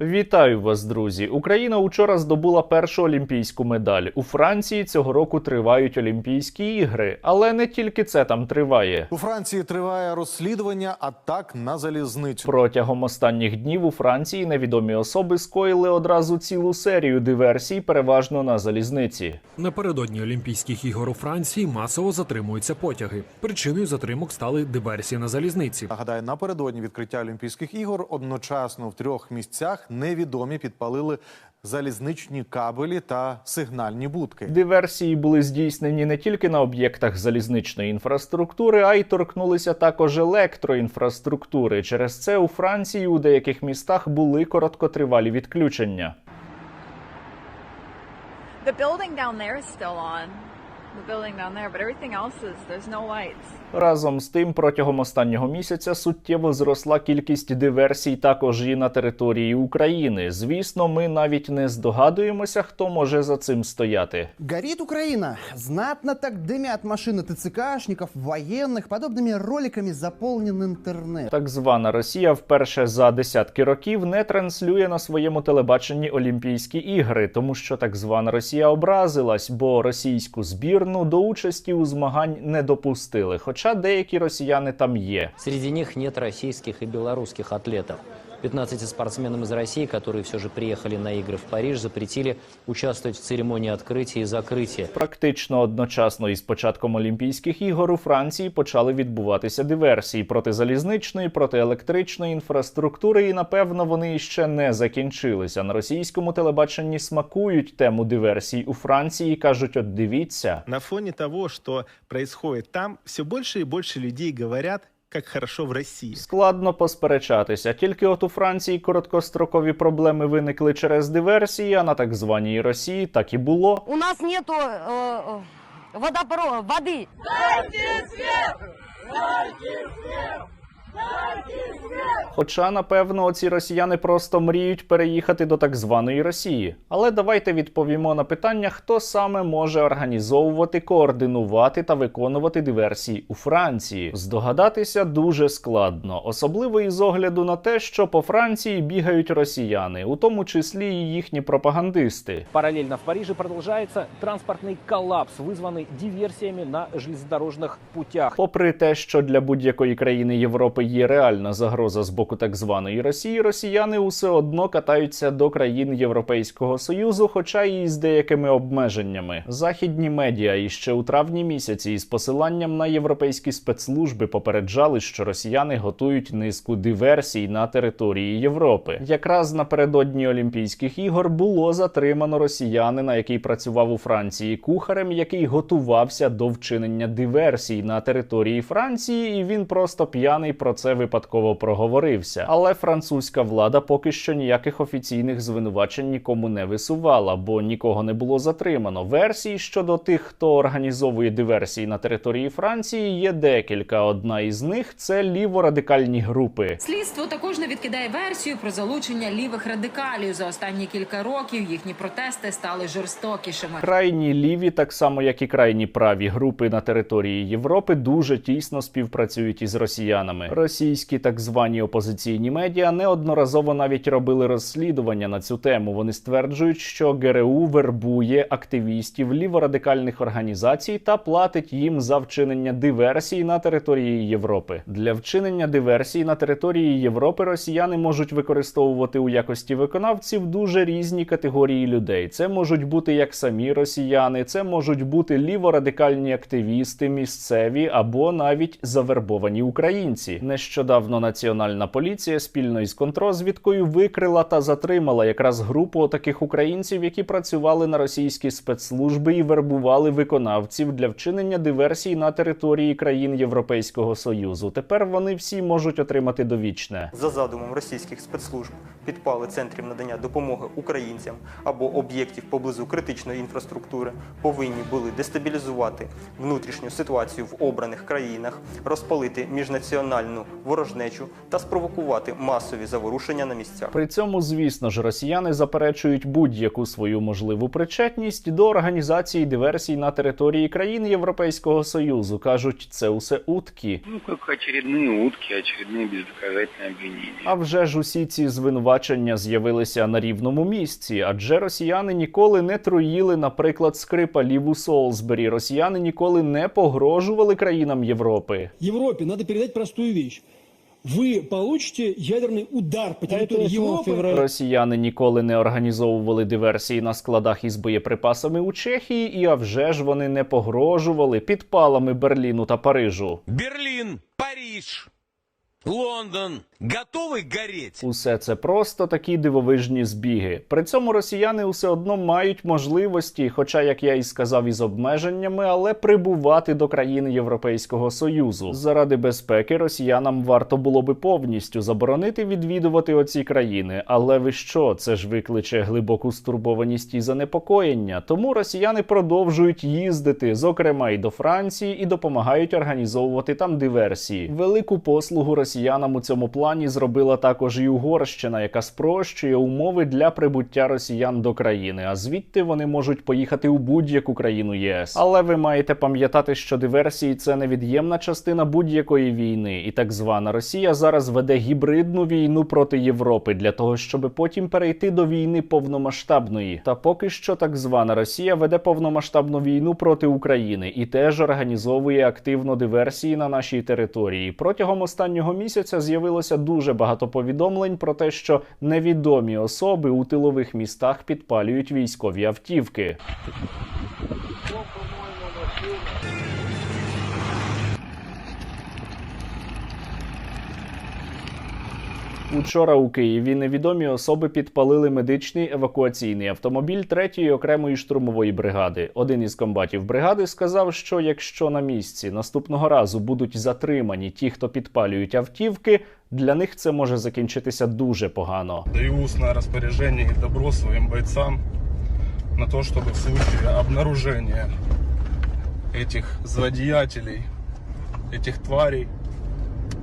Вітаю вас, друзі! Україна учора здобула першу олімпійську медаль. У Франції цього року тривають Олімпійські ігри, але не тільки це там триває. У Франції триває розслідування атак на залізницю. Протягом останніх днів у Франції невідомі особи скоїли одразу цілу серію диверсій, переважно на залізниці. Напередодні Олімпійських ігор у Франції масово затримуються потяги. Причиною затримок стали диверсії на залізниці. Нагадаю, напередодні відкриття Олімпійських ігор одночасно в трьох місцях невідомі підпалили залізничні кабелі та сигнальні будки. Диверсії були здійснені не тільки на об'єктах залізничної інфраструктури, а й торкнулися також електроінфраструктури. Через це у Франції у деяких містах були короткотривалі відключення. The building down there is still on. The building down there, but everything else is there's no lights. Разом з тим, протягом останнього місяця суттєво зросла кількість диверсій також і на території України. Звісно, ми навіть не здогадуємося, хто може за цим стояти. Горит Украина. Знатно так дымят машины ТЦКшников, военных. Подобными роликами заполнен интернет. Так звана Росія вперше за десятки років не транслює на своєму телебаченні Олімпійські ігри, тому що так звана Росія образилась, бо російську збірну до участі у змагань не допустили. Хоча деякі росіяни там є. Серед них нет російських і білоруських атлетов. 15 спортсменам из России, которые все же приехали на игры в Париж, запретили участвовать в церемонии открытия и закрытия. Практично одночасно із початком Олімпійських ігор у Франції почали відбуватися диверсії проти залізничної, проти електричної інфраструктури, і напевно вони іще не закінчилися. На російському телебаченні смакують тему диверсій у Франції. і кажуть: от дивіться. На фоне того, что происходит там, все больше и больше людей говорят, как хорошо в России. Складно посперечатися. Тільки от у Франції короткострокові проблеми виникли через диверсії, а на так званій Росії так і було. У нас нету э, э, водопро- воды. Хоча, напевно, оці росіяни просто мріють переїхати до так званої Росії. Але давайте відповімо на питання, хто саме може організовувати, координувати та виконувати диверсії у Франції. Здогадатися дуже складно, особливо із огляду на те, що по Франції бігають росіяни, у тому числі і їхні пропагандисти. Параллельно в Париже продолжается транспортный коллапс, вызванный диверсиями на железнодорожных путях. Попри те, що для будь-якої країни Європи є реальна загроза з боку так званої Росії, росіяни усе одно катаються до країн Європейського союзу, хоча і з деякими обмеженнями. Західні медіа іще у травні місяці із посиланням на європейські спецслужби попереджали, що росіяни готують низку диверсій на території Європи. Якраз напередодні Олімпійських ігор було затримано росіянина, який працював у Франції кухарем, який готувався до вчинення диверсій на території Франції, і він просто п'яний про це випадково проговорився. Але французька влада поки що ніяких офіційних звинувачень нікому не висувала, бо нікого не було затримано. Версій щодо тих, хто організовує диверсії на території Франції, є декілька. Одна із них це ліворадикальні групи. Слідство також не відкидає версію про залучення лівих радикалів. За останні кілька років їхні протести стали жорстокішими. Крайні ліві, так само як і крайні праві групи на території Європи, дуже тісно співпрацюють із росіянами. Російські так звані опозиційні медіа неодноразово навіть робили розслідування на цю тему. Вони стверджують, що ГРУ вербує активістів ліворадикальних організацій та платить їм за вчинення диверсій на території Європи. Для вчинення диверсій на території Європи росіяни можуть використовувати у якості виконавців дуже різні категорії людей. Це можуть бути як самі росіяни, це можуть бути ліворадикальні активісти, місцеві або навіть завербовані українці. Нещодавно національна поліція спільно із контрозвідкою викрила та затримала якраз групу таких українців, які працювали на російські спецслужби і вербували виконавців для вчинення диверсій на території країн Європейського союзу. Тепер вони всі можуть отримати довічне. За задумом російських спецслужб підпали центрів надання допомоги українцям або об'єктів поблизу критичної інфраструктури повинні були дестабілізувати внутрішню ситуацію в обраних країнах, розпалити міжнаціональну національну ворожнечу та спровокувати масові заворушення на місцях. При цьому, звісно ж, росіяни заперечують будь-яку свою можливу причетність до організації диверсій на території країн Європейського союзу. кажуть, це усе утки. Ну, как очередные утки, очередные бездоказательные обвинения. А вже ж усі ці звинувачення з'явилися на рівному місці, адже росіяни ніколи не труїли, наприклад, скрипалів у Солсбері. Росіяни ніколи не погрожували країнам Європи. Европе надо передать простую вещь. Вы получите ядерный удар по территории Европы. Росіяни ніколи не організовували диверсії на складах із боєприпасами у Чехії, і а вже ж вони не погрожували підпалами Берліну та Парижу. Берлин, Париж, Лондон готовы гореть? Усе це просто такі дивовижні збіги. При цьому росіяни усе одно мають можливості, хоча, як я і сказав, із обмеженнями, але прибувати до країни Європейського союзу. Заради безпеки росіянам варто було би повністю заборонити відвідувати оці країни. Але ви що? Це ж викличе глибоку стурбованість і занепокоєння. Тому росіяни продовжують їздити, зокрема і до Франції, і допомагають організовувати там диверсії. Велику послугу росіянам у цьому плані зробила також і Угорщина, яка спрощує умови для прибуття росіян до країни. А звідти вони можуть поїхати у будь-яку країну ЄС. Але ви маєте пам'ятати, що диверсії це невід'ємна частина будь-якої війни, і так звана Росія зараз веде гібридну війну проти Європи для того, щоб потім перейти до війни повномасштабної. Та поки що так звана Росія веде повномасштабну війну проти України і теж організовує активно диверсії на нашій території. Протягом останнього місяця з'явилося дуже багато повідомлень про те, що невідомі особи у тилових містах підпалюють військові автівки. Учора у Києві невідомі особи підпалили медичний евакуаційний автомобіль третьої окремої штурмової бригади. Один із комбатів бригади сказав, що якщо на місці наступного разу будуть затримані ті, хто підпалюють автівки, для них це може закінчитися дуже погано. Даю устное распоряжение и добро своим бойцам на то, чтобы в случае обнаружения этих злодеятелей, этих тварей,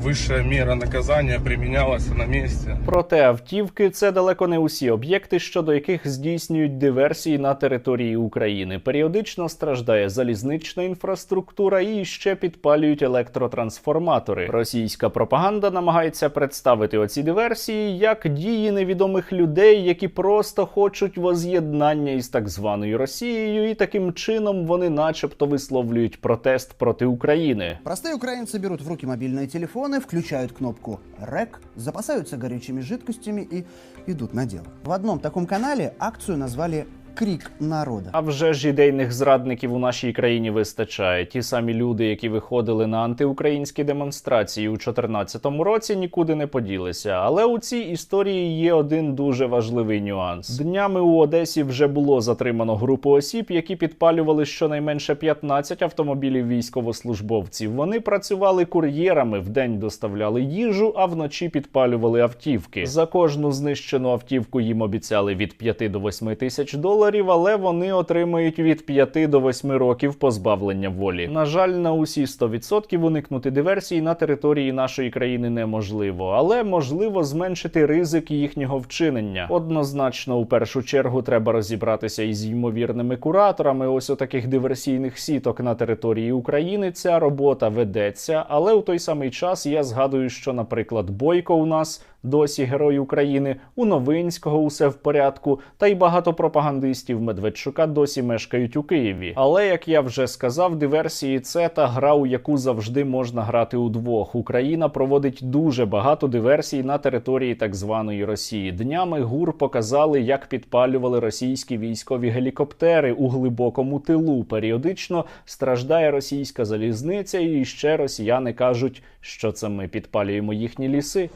высшая мера наказания применялась на месте. Проте автівки це далеко не усі об'єкти, щодо яких здійснюють диверсії на території України. Періодично страждає залізнична інфраструктура і ще підпалюють електротрансформатори. Російська пропаганда намагається представити оці диверсії як дії невідомих людей, які просто хочуть воз'єднання із так званою Росією, і таким чином вони, начебто, висловлюють протест проти України. Простые украинцы берут в руки мобильные телефоны, включают кнопку «Рэк», запасаются горючими жидкостями и идут на дело. В одном таком канале акцию назвали «Крик народа». А вже ж ідейних зрадників у нашій країні вистачає. Ті самі люди, які виходили на антиукраїнські демонстрації у 2014 році, нікуди не поділися. Але у цій історії є один дуже важливий нюанс. Днями у Одесі вже було затримано групу осіб, які підпалювали щонайменше 15 автомобілів військовослужбовців. Вони працювали кур'єрами, вдень доставляли їжу, а вночі підпалювали автівки. За кожну знищену автівку їм обіцяли від 5 до 8 тисяч доларів, але вони отримають від 5 до 8 років позбавлення волі. На жаль, на усі 100% уникнути диверсій на території нашої країни неможливо, але можливо зменшити ризик їхнього вчинення. Однозначно, у першу чергу треба розібратися із ймовірними кураторами ось отаких диверсійних сіток на території України. Ця робота ведеться, але у той самий час я згадую, що, наприклад, Бойко у нас досі герой України, у Новинського усе в порядку, та й багато пропагандистів Медведчука досі мешкають у Києві. Але як я вже сказав, диверсії це та гра, у яку завжди можна грати удвох. Україна проводить дуже багато диверсій на території так званої Росії. Днями ГУР показали, як підпалювали російські військові гелікоптери у глибокому тилу. Періодично страждає російська залізниця, і ще росіяни кажуть, що це ми підпалюємо їхні ліси.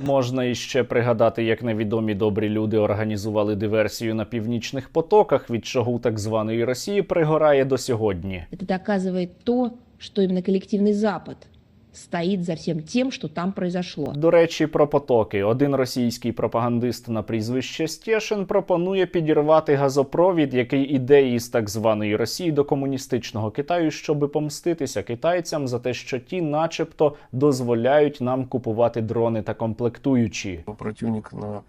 Можна іще пригадати, як невідомі добрі люди організували диверсію на північних потоках, від чого у так званої Росії пригорає до сьогодні. Это доказывает то, что именно коллективный Запад стоит за всім тим, що там произошло. До речі, про потоки. Один російський пропагандист на прізвище Стєшин пропонує підірвати газопровід, який іде із так званої Росії до комуністичного Китаю, щоби помститися китайцям за те, що ті, начебто, дозволяють нам купувати дрони та комплектуючі. Противник на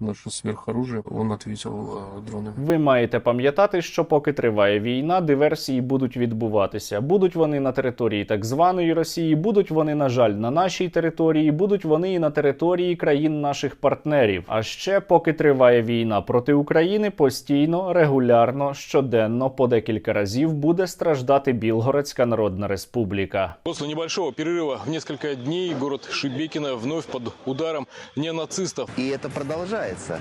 наше сверхоружие, он ответил э, дронами. Ви маєте пам'ятати, що поки триває війна, диверсії будуть відбуватися. Будуть вони на території так званої Росії, будуть вони, на жаль, на нашій території, будуть вони і на території країн наших партнерів. А ще поки триває війна проти України, постійно, регулярно, щоденно, по декілька разів буде страждати Білгородська Народна Республіка. После небольшого перерыва в несколько дней город Шебекино вновь под ударом неонацистов. И это продолжается.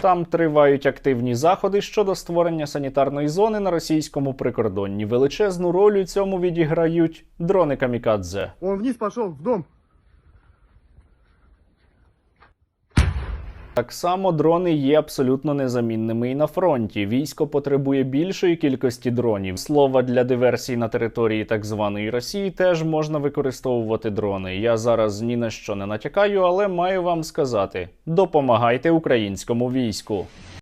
Там тривають активні заходи щодо створення санітарної зони на російському прикордонні. Величезну роль у цьому відіграють дрони камікадзе. Он вниз пішов в дом. Так само дрони є абсолютно незамінними і на фронті. Військо потребує більшої кількості дронів. Слова для диверсій на території так званої Росії теж можна використовувати дрони. Я зараз ні на що не натякаю, але маю вам сказати: допомагайте українському війську.